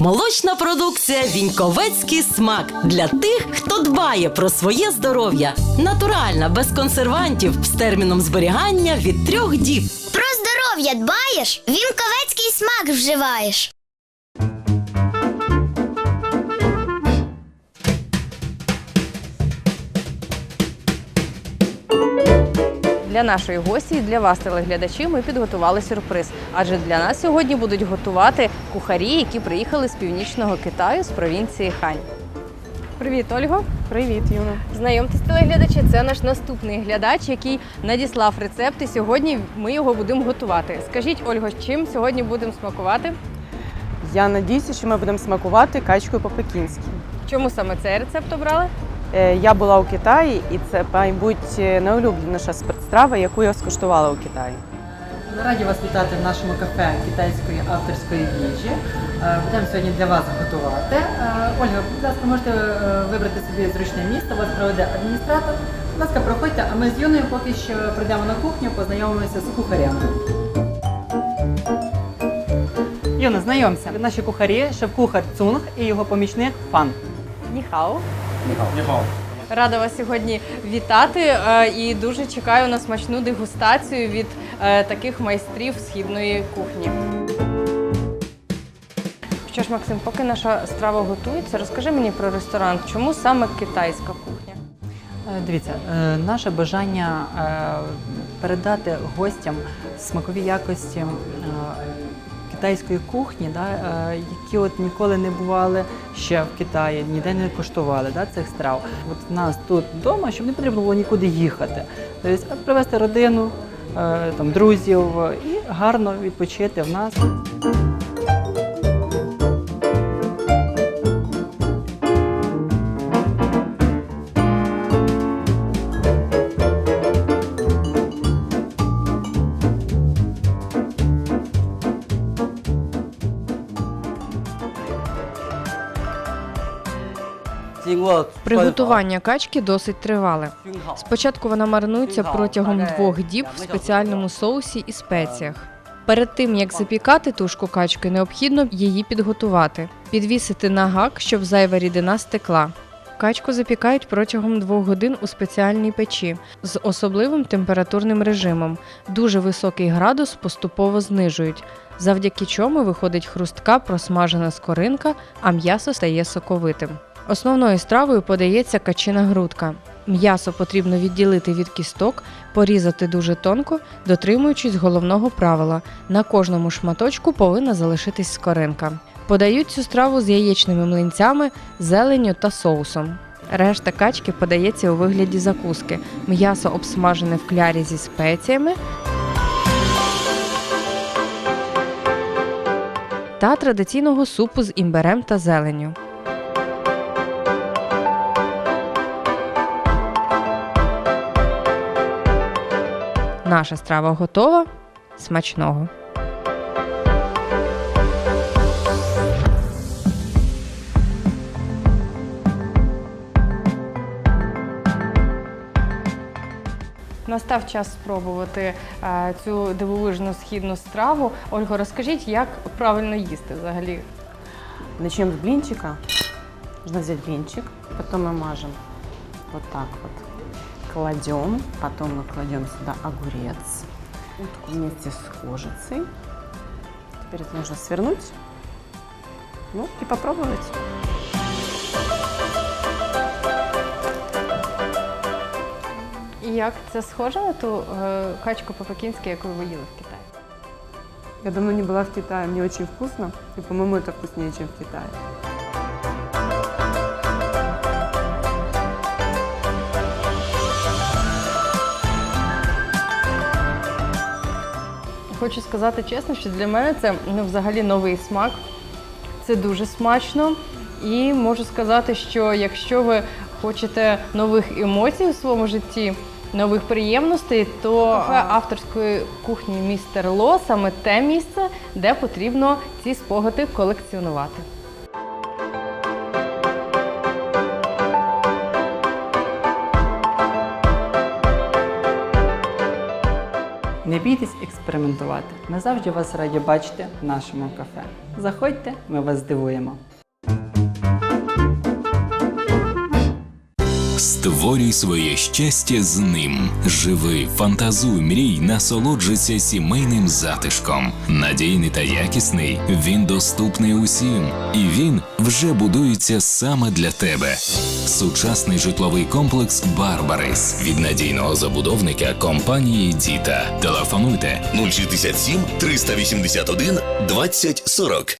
Молочна продукція Віньковецький смак для тих, хто дбає про своє здоров'я. Натуральна, без консервантів з терміном зберігання від трьох діб. Про здоров'я дбаєш? Вінковецький смак вживаєш. Для нашої гості і для вас, телеглядачі, ми підготували сюрприз. Адже для нас сьогодні будуть готувати кухарі, які приїхали з північного Китаю з провінції Хань. Привіт, Ольго. Привіт, Юна. Знайомтесь, телеглядачі. Це наш наступний глядач, який надіслав рецепт. І сьогодні ми його будемо готувати. Скажіть, Ольго, чим сьогодні будемо смакувати? Я надіюся, що ми будемо смакувати качкою по-пекінськи. Чому саме цей рецепт обрали? Е, Я була у Китаї, і це, мабуть, найулюбленіша спецстрава, яку я скуштувала у Китаї. Ми раді вас вітати в нашому кафе китайської авторської їжі. Е, Будемо сьогодні для вас готувати. Е, Ольга, будь ласка, можете е, вибрати собі зручне місце, вас проведе адміністратор. Будь ласка, проходьте, а ми з Юною поки що прийдемо на кухню, познайомимося з кухарями. Юна, знайомся. Наші кухарі, шеф-кухар Цунг і його помічник Фан. Ніхао. Рада вас сьогодні вітати е, і дуже чекаю на смачну дегустацію від е, таких майстрів східної кухні. Що ж, Максим, поки наша страва готується, розкажи мені про ресторан. Чому саме китайська кухня? Е, Дивіться, наше бажання передати гостям смакові якості китайської кухні, да, е, які от ніколи не бували ще в Китаї, ніде не коштували да, цих страв. От в нас тут вдома, щоб не потрібно було нікуди їхати. Тобто а привезти родину, е, там, друзів е, і гарно відпочити в нас. Приготування качки досить тривале. Спочатку вона маринується протягом двох діб в спеціальному соусі і спеціях. Перед тим як запікати тушку качки, необхідно її підготувати, підвісити на гак, щоб зайва рідина стекла. Качку запікають протягом двох годин у спеціальній печі з особливим температурним режимом. Дуже високий градус поступово знижують, завдяки чому виходить хрустка просмажена скоринка, а м'ясо стає соковитим. Основною стравою подається качина грудка. М'ясо потрібно відділити від кісток, порізати дуже тонко, дотримуючись головного правила. На кожному шматочку повинна залишитись скоринка. Подають цю страву з яєчними млинцями, зеленню та соусом. Решта качки подається у вигляді закуски. М'ясо обсмажене в клярі зі спеціями та традиційного супу з імберем та зеленню. Наша страва готова. Смачного! Настав час спробувати е, цю дивовижну східну страву. Ольго, розкажіть, як правильно їсти взагалі? Начнем с блинчика. Нужно взять блинчик, потом мы мажем вот так вот. Кладем, потом мы кладем сюда огурец, утку вместе с кожицей. Теперь это нужно свернуть, ну и попробовать. І як це схоже на ту е, качку по-пекінськи, яку ви їли в Китаї? Я давно не была в Китае, мне очень вкусно, и, по-моему, это вкуснее, чем в Китае. Хочу сказати чесно, що для мене це ну, взагалі новий смак. Це дуже смачно. І можу сказати, що якщо ви хочете нових емоцій у своєму житті, нових приємностей, то кафе авторської кухні містер Ло саме те місце, де потрібно ці спогади колекціонувати. Не бійтесь експериментувати. Ми завжди вас раді бачити в нашому кафе. Заходьте, ми вас здивуємо. Створюй своє щастя з ним. Живи, фантазуй, мрій, насолоджуйся сімейним затишком. Надійний та якісний, він доступний усім, і він вже будується саме для тебе. Сучасний житловий комплекс Барбарис від надійного забудовника компанії Діта. Телефонуйте 067 381 2040.